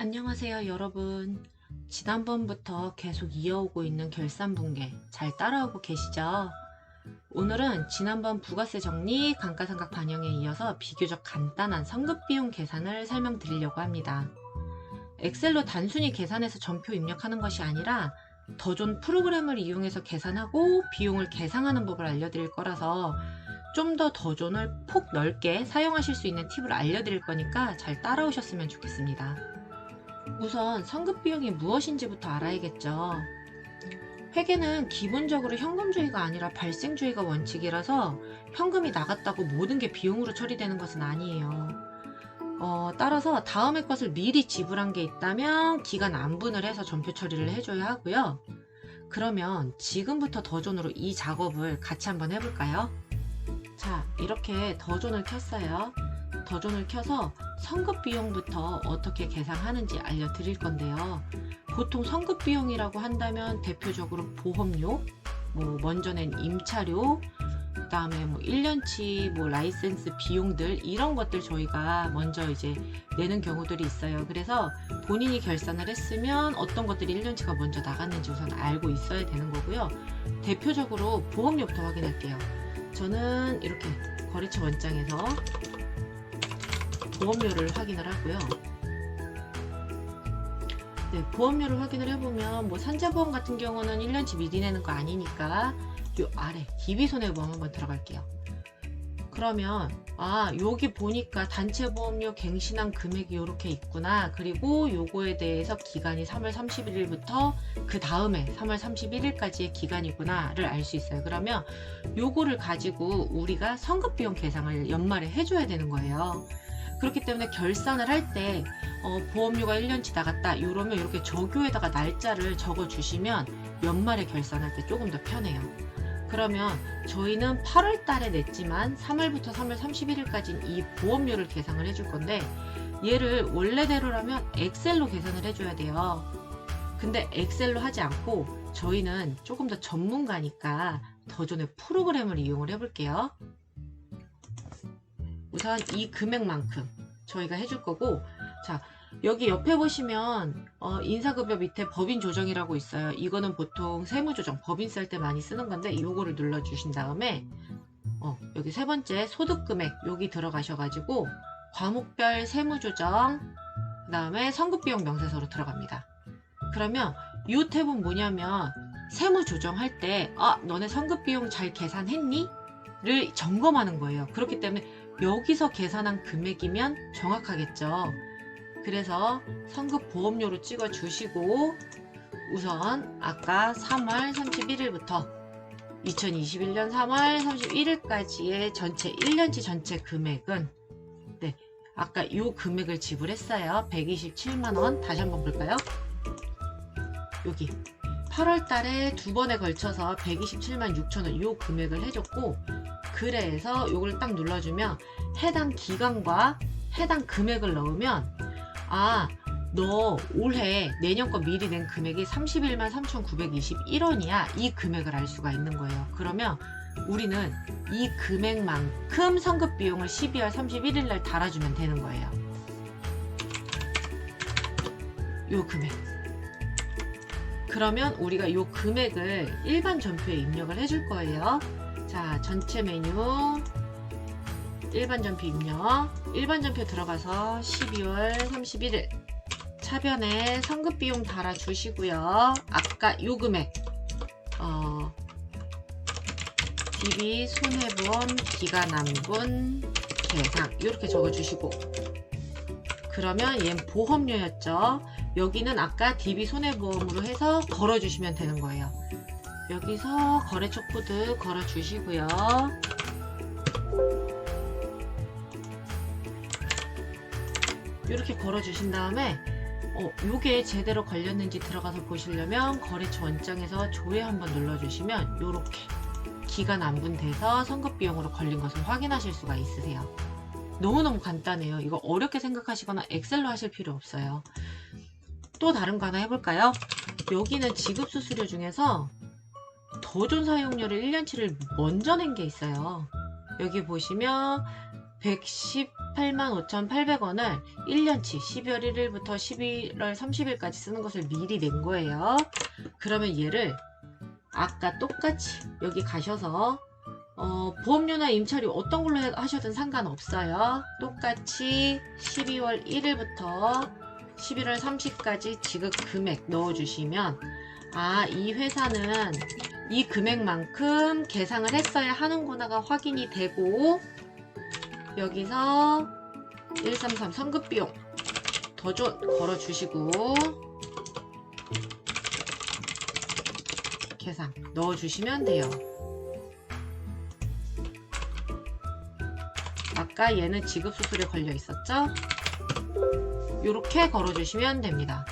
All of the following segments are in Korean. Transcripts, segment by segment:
안녕하세요 여러분 지난번부터 계속 이어오고 있는 결산분계 잘 따라오고 계시죠? 오늘은 지난번 부가세 정리 감가상각 반영에 이어서 비교적 간단한 성급비용 계산을 설명드리려고 합니다 엑셀로 단순히 계산해서 전표 입력하는 것이 아니라 더 좋은 프로그램을 이용해서 계산하고 비용을 계상하는 법을 알려드릴 거라서 좀 더 더존을 폭 넓게 사용하실 수 있는 팁을 알려드릴 거니까 잘 따라오셨으면 좋겠습니다. 우선 성급 비용이 무엇인지부터 알아야겠죠. 회계는 기본적으로 현금주의가 아니라 발생주의가 원칙이라서 현금이 나갔다고 모든 게 비용으로 처리되는 것은 아니에요. 어, 따라서 다음의 것을 미리 지불한 게 있다면 기간 안분을 해서 전표 처리를 해줘야 하고요. 그러면 지금부터 더존으로 이 작업을 같이 한번 해볼까요? 자, 이렇게 더존을 켰어요. 더존을 켜서 성급 비용부터 어떻게 계산하는지 알려드릴 건데요. 보통 성급 비용이라고 한다면 대표적으로 보험료, 뭐 먼저 낸 임차료, 그 다음에 뭐 1년치 뭐 라이센스 비용들 이런 것들 저희가 먼저 이제 내는 경우들이 있어요. 그래서 본인이 결산을 했으면 어떤 것들이 1년치가 먼저 나갔는지 우선 알고 있어야 되는 거고요. 대표적으로 보험료부터 확인할게요. 저는 이렇게 거래처 원장에서 보험료를 확인을 하고요. 네, 보험료를 확인을 해보면 뭐 산재보험 같은 경우는 1년치 미리 내는 거 아니니까 요 아래 기비손해보험 한번 들어갈게요. 그러면 아 여기 보니까 단체 보험료 갱신한 금액이 이렇게 있구나 그리고 요거에 대해서 기간이 3월 31일부터 그 다음에 3월 31일까지의 기간이구나를 알 수 있어요 그러면 요거를 가지고 우리가 성급 비용 계상을 연말에 해줘야 되는 거예요 그렇기 때문에 결산을 할 때 어, 보험료가 1년치 나갔다 이러면 이렇게 저교에다가 날짜를 적어 주시면 연말에 결산할 때 조금 더 편해요 그러면 저희는 8월 달에 냈지만 3월부터 3월 31일까지는 이 보험료를 계산을 해줄 건데 얘를 원래대로라면 엑셀로 계산을 해줘야 돼요. 근데 엑셀로 하지 않고 저희는 조금 더 전문가니까 더존의 프로그램을 이용을 해볼게요. 우선 이 금액만큼 저희가 해줄 거고 자 여기 옆에 보시면 어, 인사급여 밑에 법인 조정이라고 있어요. 이거는 보통 세무조정, 법인 쓸때 많이 쓰는 건데 이거를 눌러주신 다음에 어, 여기 세 번째 소득금액 여기 들어가셔가지고 과목별 세무조정 그 다음에 성급비용 명세서로 들어갑니다. 그러면 이 탭은 뭐냐면 세무 조정할 때 아, 너네 성급비용 잘 계산했니? 를 점검하는 거예요. 그렇기 때문에 여기서 계산한 금액이면 정확하겠죠. 그래서 성급 보험료로 찍어 주시고 우선 아까 3월 31일부터 2021년 3월 31일까지의 전체 1년치 전체 금액은 네 아까 이 금액을 지불했어요. 127만원. 다시 한번 볼까요? 여기. 8월 달에 두 번에 걸쳐서 127만 6천원 이 금액을 해줬고 그래서 이걸 딱 눌러주면 해당 기간과 해당 금액을 넣으면 아, 너 올해 내년 거 미리 낸 금액이 31만 3,921원이야. 이 금액을 알 수가 있는 거예요. 그러면 우리는 이 금액만큼 성급 비용을 12월 31일 날 달아주면 되는 거예요. 요 금액. 그러면 우리가 요 금액을 일반 전표에 입력을 해줄 거예요. 자, 전체 메뉴. 일반 전표 입력. 일반 전표 들어가서 12월 31일 차변에 성급 비용 달아 주시고요. 아까 요 금액. 어, DB 손해보험 기간안분 계상. 이렇게 적어 주시고. 그러면 얘는 보험료였죠 여기는 아까 DB 손해보험으로 해서 걸어 주시면 되는 거예요 여기서 거래처 코드 걸어 주시고요 이렇게 걸어 주신 다음에 어, 요게 제대로 걸렸는지 들어가서 보시려면 거래처 원장에서 조회 한번 눌러주시면 요렇게 기간 안분돼서 선급 비용으로 걸린 것을 확인하실 수가 있으세요. 너무너무 간단해요. 이거 어렵게 생각하시거나 엑셀로 하실 필요 없어요. 또 다른 거 하나 해볼까요? 여기는 지급 수수료 중에서 더존 사용료를 1년치를 먼저 낸 게 있어요. 여기 보시면 118 85,800원을 1년치 12월 1일부터 11월 30일까지 쓰는 것을 미리 낸 거예요. 그러면 얘를 아까 똑같이 여기 가셔서 어, 보험료나 임차료 어떤 걸로 해- 하셔든 상관없어요. 똑같이 12월 1일부터 11월 30일까지 지급 금액 넣어주시면 아, 이 회사는 이 금액만큼 계상을 했어야 하는구나가 확인이 되고 여기서 133 선급비용 더좀 걸어주시고 계산 넣어주시면 돼요. 아까 얘는 지급 수수료 걸려 있었죠? 이렇게 걸어주시면 됩니다.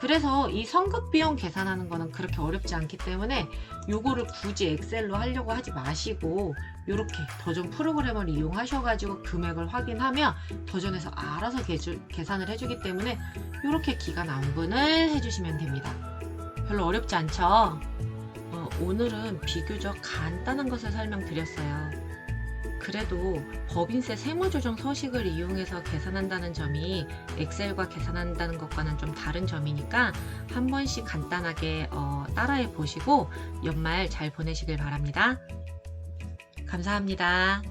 그래서 이 성급 비용 계산하는 거는 그렇게 어렵지 않기 때문에 요거를 굳이 엑셀로 하려고 하지 마시고 이렇게 더전 프로그램을 이용하셔가지고 금액을 확인하면 더전에서 알아서 계주- 계산을 해주기 때문에 이렇게 기간 안분을 해주시면 됩니다. 별로 어렵지 않죠? 어, 오늘은 비교적 간단한 것을 설명드렸어요. 그래도 법인세 세무조정 서식을 이용해서 계산한다는 점이 엑셀과 계산한다는 것과는 좀 다른 점이니까 한 번씩 간단하게 어, 따라해 보시고 연말 잘 보내시길 바랍니다. 감사합니다.